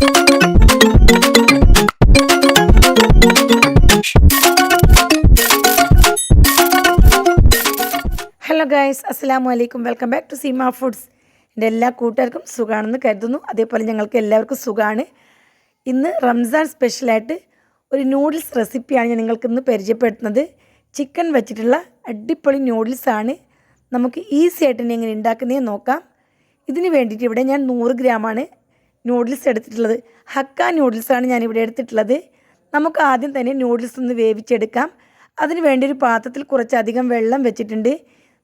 Hello guys അസ്സാം വലൈക്കും welcome back to Seema foods എന്റെ എല്ലാ കൂട്ടുകാർക്കും സുഖമാണെന്ന് കരുതുന്നു. അതേപോലെ ഞങ്ങൾക്ക് എല്ലാവർക്കും സുഖമാണ് ഇന്ന് റംസാൻ സ്പെഷ്യലായിട്ട് ഒരു നൂഡിൽസ് റെസിപ്പിയാണ് ഞാൻ നിങ്ങൾക്ക് ഇന്ന് പരിചയപ്പെടുത്തുന്നത്. ചിക്കൻ വെച്ചിട്ടുള്ള അടിപൊളി നൂഡിൽസാണ് നമുക്ക് ഈസി ആയിട്ട് തന്നെ എങ്ങനെ ഉണ്ടാക്കുന്നതെന്ന് നോക്കാം. ഇതിന് വേണ്ടിയിട്ട് ഇവിടെ ഞാൻ നൂറ് ഗ്രാമാണ് നൂഡിൽസ് എടുത്തിട്ടുള്ളത്. ഹക്ക നൂഡിൽസാണ് ഞാനിവിടെ എടുത്തിട്ടുള്ളത്. നമുക്ക് ആദ്യം തന്നെ നൂഡിൽസ് ഒന്ന് വേവിച്ചെടുക്കാം. അതിന് വേണ്ടി ഒരു പാത്രത്തിൽ കുറച്ചധികം വെള്ളം വെച്ചിട്ടുണ്ട്.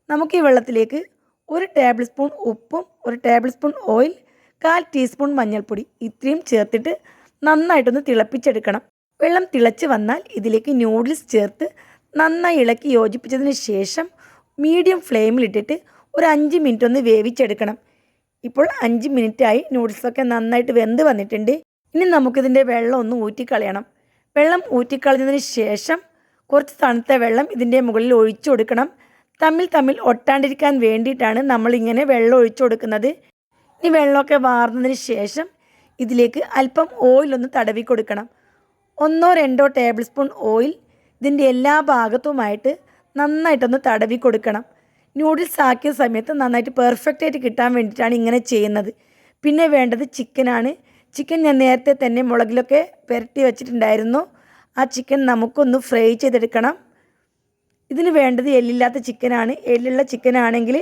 നമുക്ക് ഈ വെള്ളത്തിലേക്ക് ഒരു ടേബിൾ സ്പൂൺ ഉപ്പും ഒരു ടേബിൾ സ്പൂൺ ഓയിൽ കാൽ ടീസ്പൂൺ മഞ്ഞൾപ്പൊടി ഇത്രയും ചേർത്തിട്ട് നന്നായിട്ടൊന്ന് തിളപ്പിച്ചെടുക്കണം. വെള്ളം തിളച്ച് വന്നാൽ ഇതിലേക്ക് നൂഡിൽസ് ചേർത്ത് നന്നായി ഇളക്കി യോജിപ്പിച്ചതിന് ശേഷം മീഡിയം ഫ്ലെയിമിലിട്ടിട്ട് ഒരു അഞ്ച് മിനിറ്റ് ഒന്ന് വേവിച്ചെടുക്കണം. ഇപ്പോൾ അഞ്ച് മിനിറ്റായി നൂഡിൽസൊക്കെ നന്നായിട്ട് വെന്ത് വന്നിട്ടുണ്ട്. ഇനി നമുക്കിതിന്റെ വെള്ളം ഒന്ന് ഊറ്റിക്കളയണം. വെള്ളം ഊറ്റിക്കളഞ്ഞതിന് ശേഷം കുറച്ച് തണുത്ത വെള്ളം ഇതിന്റെ മുകളിൽ ഒഴിച്ചു കൊടുക്കണം. തമ്മിൽ തമ്മിൽ ഒട്ടാണ്ടിരിക്കാൻ വേണ്ടിയിട്ടാണ് നമ്മളിങ്ങനെ വെള്ളം ഒഴിച്ചു കൊടുക്കുന്നത്. ഇനി വെള്ളമൊക്കെ വാർന്നതിന് ശേഷം ഇതിലേക്ക് അല്പം ഓയിലൊന്ന് തടവി കൊടുക്കണം. ഒന്നോ രണ്ടോ ടേബിൾ സ്പൂൺ ഓയിൽ ഇതിന്റെ എല്ലാ ഭാഗത്തുമായിട്ട് നന്നായിട്ടൊന്ന് തടവി കൊടുക്കണം. നൂഡിൽസ് ആക്കിയ സമയത്ത് നന്നായിട്ട് പെർഫെക്റ്റ് ആയിട്ട് കിട്ടാൻ വേണ്ടിയിട്ടാണ് ഇങ്ങനെ ചെയ്യുന്നത്. പിന്നെ വേണ്ടത് ചിക്കനാണ് ചിക്കൻ ഞാൻ നേരത്തെ തന്നെ മുളകിലൊക്കെ പുരട്ടി വെച്ചിട്ടുണ്ടായിരുന്നു. ആ ചിക്കൻ നമുക്കൊന്ന് ഫ്രൈ ചെയ്തെടുക്കണം. ഇതിന് വേണ്ടത് എല്ലില്ലാത്ത ചിക്കനാണ് എല്ലുള്ള ചിക്കനാണെങ്കിൽ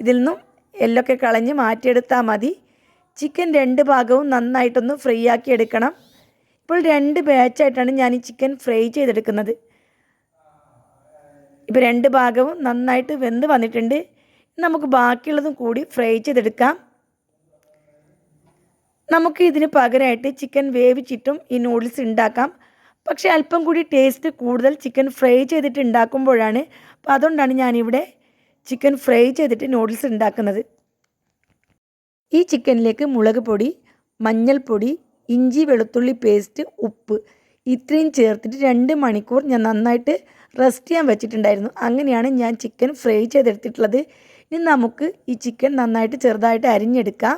ഇതിൽ നിന്നും എല്ലൊക്കെ കളഞ്ഞ് മാറ്റിയെടുത്താൽ മതി. ചിക്കൻ രണ്ട് ഭാഗവും നന്നായിട്ടൊന്ന് ഫ്രൈ ആക്കി എടുക്കണം. ഇപ്പോൾ രണ്ട് ബാച്ചായിട്ടാണ് ഞാൻ ഈ ചിക്കൻ ഫ്രൈ ചെയ്തെടുക്കുന്നത്. ഇപ്പോൾ രണ്ട് ഭാഗവും നന്നായിട്ട് വെന്ത് വന്നിട്ടുണ്ട്. നമുക്ക് ബാക്കിയുള്ളതും കൂടി ഫ്രൈ ചെയ്തെടുക്കാം. നമുക്ക് ഇതിന് പകരമായിട്ട് ചിക്കൻ വേവിച്ചിട്ടും ഈ നൂഡിൽസ് ഉണ്ടാക്കാം. പക്ഷേ അല്പം കൂടി ടേസ്റ്റ് കൂടുതൽ ചിക്കൻ ഫ്രൈ ചെയ്തിട്ട് ഉണ്ടാക്കുമ്പോഴാണ് അപ്പോൾ അതുകൊണ്ടാണ് ഞാനിവിടെ ചിക്കൻ ഫ്രൈ ചെയ്തിട്ട് നൂഡിൽസ് ഉണ്ടാക്കുന്നത്. ഈ ചിക്കനിലേക്ക് മുളക് പൊടി മഞ്ഞൾപ്പൊടി ഇഞ്ചി വെളുത്തുള്ളി പേസ്റ്റ് ഉപ്പ് ഇത്രയും ചേർത്തിട്ട് രണ്ട് മണിക്കൂർ ഞാൻ നന്നായിട്ട് റെസ്റ്റ് ചെയ്യാൻ വെച്ചിട്ടുണ്ടായിരുന്നു. അങ്ങനെയാണ് ഞാൻ ചിക്കൻ ഫ്രൈ ചെയ്തെടുത്തിട്ടുള്ളത്. ഇനി നമുക്ക് ഈ ചിക്കൻ നന്നായിട്ട് ചെറുതായിട്ട് അരിഞ്ഞെടുക്കാം.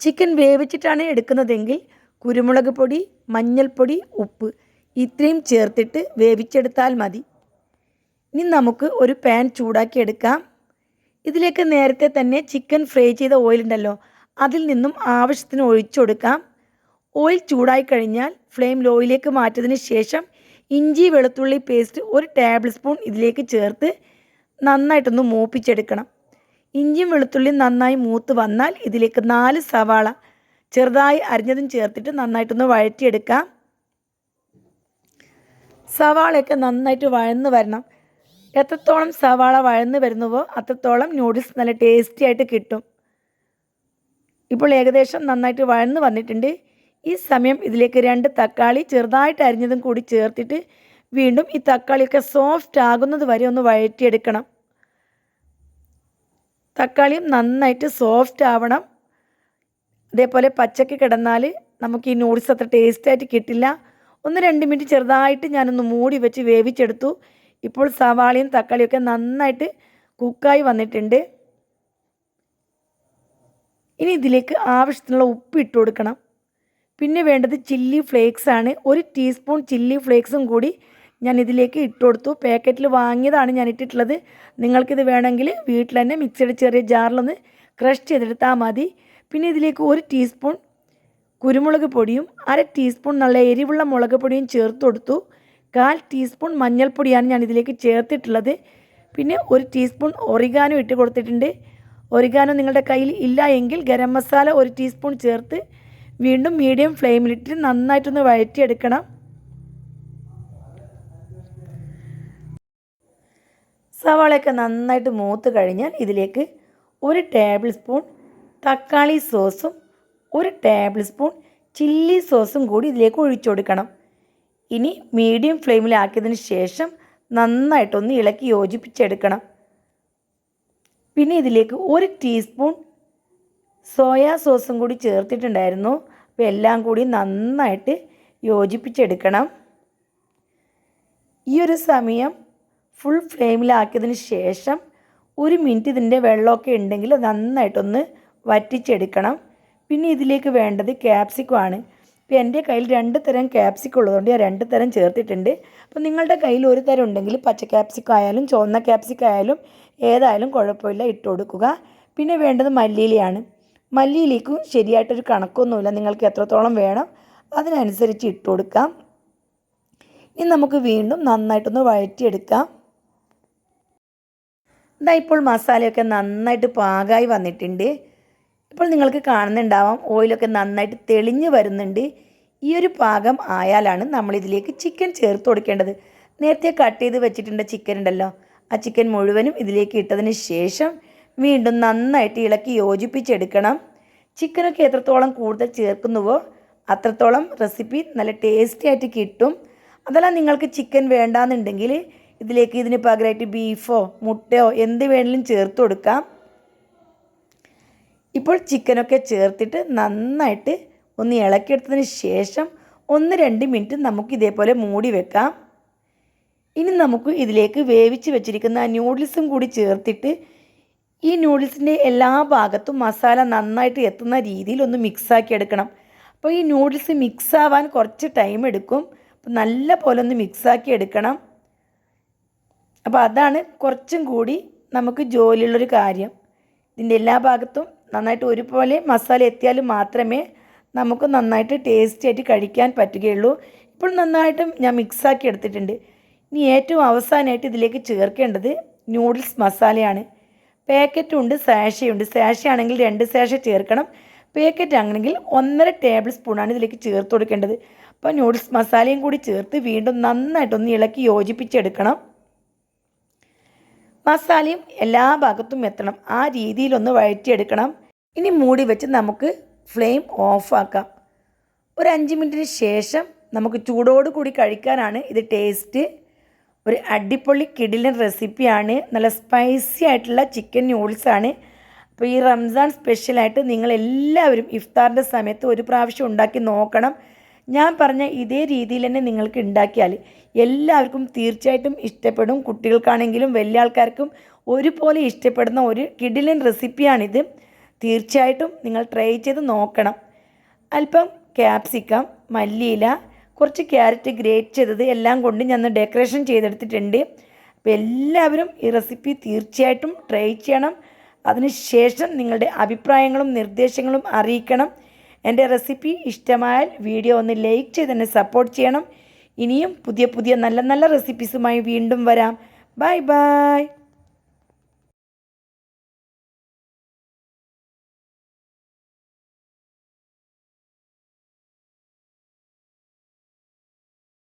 ചിക്കൻ വേവിച്ചിട്ടാണ് എടുക്കുന്നതെങ്കിൽ കുരുമുളക് പൊടി മഞ്ഞൾപ്പൊടി ഉപ്പ് ഇത്രയും ചേർത്തിട്ട് വേവിച്ചെടുത്താൽ മതി. ഇനി നമുക്ക് ഒരു പാൻ ചൂടാക്കി എടുക്കാം. ഇതിലേക്ക് നേരത്തെ തന്നെ ചിക്കൻ ഫ്രൈ ചെയ്ത ഓയിലുണ്ടല്ലോ അതിൽ നിന്നും ആവശ്യത്തിന് ഒഴിച്ചു കൊടുക്കാം. ഓയിൽ ചൂടായി കഴിഞ്ഞാൽ ഫ്ലെയിം ലോയിലേക്ക് മാറ്റിയതിന് ശേഷം ഇഞ്ചി വെളുത്തുള്ളി പേസ്റ്റ് ഒരു ടേബിൾ സ്പൂൺ ഇതിലേക്ക് ചേർത്ത് നന്നായിട്ടൊന്ന് മൂപ്പിച്ചെടുക്കണം. ഇഞ്ചിയും വെളുത്തുള്ളിയും നന്നായി മൂത്ത് വന്നാൽ ഇതിലേക്ക് നാല് സവാള ചെറുതായി അരിഞ്ഞതും ചേർത്തിട്ട് നന്നായിട്ടൊന്ന് വഴറ്റിയെടുക്കാം. സവാളയൊക്കെ നന്നായിട്ട് വഴന്ന് വരണം. എത്രത്തോളം സവാള വഴന്ന് വരുന്നുവോ അത്രത്തോളം നൂഡിൽസ് നല്ല ടേസ്റ്റി ആയിട്ട് കിട്ടും. ഇപ്പോൾ ഏകദേശം നന്നായിട്ട് വഴന്ന് വന്നിട്ടുണ്ട്. ഈ സമയം ഇതിലേക്ക് രണ്ട് തക്കാളി ചെറുതായിട്ട് അരിഞ്ഞതും കൂടി ചേർത്തിട്ട് വീണ്ടും ഈ തക്കാളിയൊക്കെ സോഫ്റ്റ് ആകുന്നത് വരെ ഒന്ന് വഴറ്റിയെടുക്കണം. തക്കാളിയും നന്നായിട്ട് സോഫ്റ്റ് ആവണം. അതേപോലെ പച്ചക്ക് കിടന്നാൽ നമുക്ക് ഈ നൂഡിൽസ് അത്ര ടേസ്റ്റായിട്ട് കിട്ടില്ല. ഒന്ന് രണ്ട് മിനിറ്റ് ചെറുതായിട്ട് ഞാനൊന്ന് മൂടി വെച്ച് വേവിച്ചെടുത്തു. ഇപ്പോൾ സവാളയും തക്കാളിയൊക്കെ നന്നായിട്ട് കുക്കായി വന്നിട്ടുണ്ട്. ഇനി ഇതിലേക്ക് ആവശ്യത്തിനുള്ള ഉപ്പ് ഇട്ട് കൊടുക്കണം. പിന്നെ വേണ്ടത് ചില്ലി ഫ്ലേക്സ് ആണ് ഒരു ടീസ്പൂൺ ചില്ലി ഫ്ലേക്സും കൂടി ഞാൻ ഇതിലേക്ക് ഇട്ട് കൊടുത്തു. പാക്കറ്റിൽ വാങ്ങിയതാണ് ഞാൻ ഇട്ടിട്ടുള്ളത് നിങ്ങൾക്കിത് വേണമെങ്കിൽ വീട്ടിൽ തന്നെ മിക്സിയുടെ ചെറിയ ജാറിലൊന്ന് ക്രഷ് ചെയ്തെടുത്താൽ മതി. പിന്നെ ഇതിലേക്ക് ഒരു ടീസ്പൂൺ കുരുമുളക് പൊടിയും അര ടീസ്പൂൺ നല്ല എരിവുള്ള മുളക് പൊടിയും ചേർത്ത് കൊടുത്തു. കാൽ ടീസ്പൂൺ മഞ്ഞൾപ്പൊടിയാണ് ഞാൻ ഇതിലേക്ക് ചേർത്തിട്ടുള്ളത്. പിന്നെ ഒരു ടീസ്പൂൺ ഒറിഗാനോ ഇട്ട് കൊടുത്തിട്ടുണ്ട്. ഒറിഗാനോ നിങ്ങളുടെ കയ്യിൽ ഇല്ല എങ്കിൽ ഗരം മസാല ഒരു ടീസ്പൂൺ ചേർത്ത് വീണ്ടും മീഡിയം ഫ്ലെയിമിലിട്ട് നന്നായിട്ടൊന്ന് വഴറ്റിയെടുക്കണം. സവാളയൊക്കെ നന്നായിട്ട് മൂത്ത് കഴിഞ്ഞാൽ ഇതിലേക്ക് ഒരു ടേബിൾ സ്പൂൺ തക്കാളി സോസും ഒരു ടേബിൾ സ്പൂൺ ചില്ലി സോസും കൂടി ഇതിലേക്ക് ഒഴിച്ചു കൊടുക്കണം. ഇനി മീഡിയം ഫ്ലെയിമിലാക്കിയതിന് ശേഷം നന്നായിട്ടൊന്ന് ഇളക്കി യോജിപ്പിച്ചെടുക്കണം. പിന്നെ ഇതിലേക്ക് ഒരു ടീസ്പൂൺ സോയാ സോസും കൂടി ചേർത്തിട്ടുണ്ടായിരുന്നു. അപ്പോൾ എല്ലാം കൂടി നന്നായിട്ട് യോജിപ്പിച്ചെടുക്കണം. ഈ ഒരു സമയം ഫുൾ ഫ്ലെയിമിലാക്കിയതിന് ശേഷം ഒരു മിനിറ്റ് ഇതിന്റെ വെള്ളമൊക്കെ ഉണ്ടെങ്കിൽ നന്നായിട്ടൊന്ന് വറ്റിച്ചെടുക്കണം. പിന്നെ ഇതിലേക്ക് വേണ്ടത് ക്യാപ്സിക്കം ആണ്. എന്റെ കയ്യിൽ രണ്ട് തരം ക്യാപ്സിക്കം ഉള്ളതുകൊണ്ട് ഞാൻ രണ്ട് തരം ചേർത്തിട്ടുണ്ട്. അപ്പോൾ നിങ്ങളുടെ കയ്യിൽ ഒരു തരം ഉണ്ടെങ്കിൽ പച്ച ക്യാപ്സിക്കം ആയാലും ചുവന്ന ക്യാപ്സിക്കം ആയാലും ഏതായാലും കുഴപ്പമില്ല ഇട്ട് കൊടുക്കുക. പിന്നെ വേണ്ടത് മല്ലിയിലയാണ്. മല്ലിയിലേക്കും ശരിയായിട്ടൊരു കണക്കൊന്നുമില്ല. നിങ്ങൾക്ക് എത്രത്തോളം വേണം അതിനനുസരിച്ച് ഇട്ട് കൊടുക്കാം. ഇനി നമുക്ക് വീണ്ടും നന്നായിട്ടൊന്ന് വഴറ്റിയെടുക്കാം. ഇതാ ഇപ്പോൾ മസാലയൊക്കെ നന്നായിട്ട് പാകമായി വന്നിട്ടുണ്ട്. ഇപ്പോൾ നിങ്ങൾക്ക് കാണുന്നുണ്ടാവാം ഓയിലൊക്കെ നന്നായിട്ട് തെളിഞ്ഞു വരുന്നുണ്ട്. ഈ ഒരു പാകം ആയാലാണ് നമ്മളിതിലേക്ക് ചിക്കൻ ചേർത്ത് കൊടുക്കേണ്ടത്. നേരത്തെ കട്ട് ചെയ്ത് വെച്ചിട്ടുണ്ട് ചിക്കൻ ഉണ്ടല്ലോ. ആ ചിക്കൻ മുഴുവനും ഇതിലേക്ക് ഇട്ടതിന് ശേഷം വീണ്ടും നന്നായിട്ട് ഇളക്കി യോജിപ്പിച്ചെടുക്കണം. ചിക്കനൊക്കെ എത്രത്തോളം കൂടുതൽ ചേർക്കുന്നുവോ അത്രത്തോളം റെസിപ്പി നല്ല ടേസ്റ്റി ആയിട്ട് കിട്ടും. അതല്ല നിങ്ങൾക്ക് ചിക്കൻ വേണ്ടാന്നുണ്ടെങ്കിൽ ഇതിലേക്ക് ഇതിന് പകരമായിട്ട് ബീഫോ മുട്ടയോ എന്ത് വേണമെങ്കിലും ചേർത്ത് കൊടുക്കാം. ഇപ്പോൾ ചിക്കനൊക്കെ ചേർത്തിട്ട് നന്നായിട്ട് ഒന്ന് ഇളക്കിയെടുത്തതിന് ശേഷം ഒന്ന് രണ്ട് മിനിറ്റ് നമുക്ക് ഇതേപോലെ മൂടി വെക്കാം. ഇനി നമുക്ക് ഇതിലേക്ക് വേവിച്ച് വെച്ചിരിക്കുന്ന ന്യൂഡിൽസും കൂടി ചേർത്തിട്ട് ഈ നൂഡിൽസിന്റെ എല്ലാ ഭാഗത്തും മസാല നന്നായിട്ട് എത്തുന്ന രീതിയിൽ ഒന്ന് മിക്സാക്കി എടുക്കണം. അപ്പോൾ ഈ നൂഡിൽസ് മിക്സ് ആവാൻ കുറച്ച് ടൈം എടുക്കും. അപ്പോൾ നല്ല പോലെ ഒന്ന് മിക്സാക്കി എടുക്കണം. അപ്പോൾ അതാണ് കുറച്ചും കൂടി നമുക്ക് ജോലിയുള്ളൊരു കാര്യം. ഇതിന്റെ എല്ലാ ഭാഗത്തും നന്നായിട്ട് ഒരുപോലെ മസാല എത്തിയാൽ മാത്രമേ നമുക്ക് നന്നായിട്ട് ടേസ്റ്റി ആയിട്ട് കഴിക്കാൻ പറ്റുകയുള്ളൂ. ഇപ്പോൾ നന്നായിട്ട് ഞാൻ മിക്സാക്കി എടുത്തിട്ടുണ്ട്. ഇനി ഏറ്റവും അവസാനമായിട്ട് ഇതിലേക്ക് ചേർക്കേണ്ടത് നൂഡിൽസ് മസാലയാണ് പാക്കറ്റും ഉണ്ട് സാഷയുണ്ട്. സാഷ ആണെങ്കിൽ രണ്ട് സാഷ ചേർക്കണം. പാക്കറ്റ് ആണെങ്കിൽ ഒന്നര ടേബിൾ സ്പൂണാണ് ഇതിലേക്ക് ചേർത്ത് കൊടുക്കേണ്ടത്. അപ്പോൾ നൂഡിൽസ് മസാലയും കൂടി ചേർത്ത് വീണ്ടും നന്നായിട്ടൊന്ന് ഇളക്കി യോജിപ്പിച്ചെടുക്കണം. മസാലയും എല്ലാ ഭാഗത്തും എത്തണം. ആ രീതിയിലൊന്ന് വഴറ്റിയെടുക്കണം. ഇനി മൂടി വെച്ച് നമുക്ക് ഫ്ലെയിം ഓഫാക്കാം. ഒരു അഞ്ച് മിനിറ്റിന് ശേഷം നമുക്ക് ചൂടോട് കൂടി കഴിക്കാനാണ് ഇത് ടേസ്റ്റ്. ഒരു അടിപൊളി കിടിലൻ റെസിപ്പിയാണ്. നല്ല സ്പൈസി ആയിട്ടുള്ള ചിക്കൻ നൂഡിൽസാണ് അപ്പോൾ ഈ റംസാൻ സ്പെഷ്യലായിട്ട് നിങ്ങൾ എല്ലാവരും ഇഫ്താറിന്റെ സമയത്ത് ഒരു പ്രാവശ്യം ഉണ്ടാക്കി നോക്കണം. ഞാൻ പറഞ്ഞ ഇതേ രീതിയിൽ തന്നെ നിങ്ങൾക്ക് ഉണ്ടാക്കിയാൽ എല്ലാവർക്കും തീർച്ചയായിട്ടും ഇഷ്ടപ്പെടും. കുട്ടികൾക്കാണെങ്കിലും വലിയ ആൾക്കാർക്കും ഒരുപോലെ ഇഷ്ടപ്പെടുന്ന ഒരു കിടിലൻ റെസിപ്പിയാണിത്. തീർച്ചയായിട്ടും നിങ്ങൾ ട്രൈ ചെയ്ത് നോക്കണം. അല്പം ക്യാപ്സിക്കം മല്ലിയില കുറച്ച് ക്യാരറ്റ് ഗ്രേറ്റ് ചെയ്തത് എല്ലാം കൊണ്ട് ഞാൻ ഡെക്കറേഷൻ ചെയ്തെടുത്തിട്ടുണ്ട്. അപ്പോൾ എല്ലാവരും ഈ റെസിപ്പി തീർച്ചയായിട്ടും ട്രൈ ചെയ്യണം. അതിനുശേഷം നിങ്ങളുടെ അഭിപ്രായങ്ങളും നിർദ്ദേശങ്ങളും അറിയിക്കണം. എന്റെ റെസിപ്പി ഇഷ്ടമായാൽ വീഡിയോ ഒന്ന് ലൈക്ക് ചെയ്ത് എന്നെ സപ്പോർട്ട് ചെയ്യണം. ഇനിയും പുതിയ പുതിയ നല്ല നല്ല റെസിപ്പീസുമായി വീണ്ടും വരാം. Bye bye.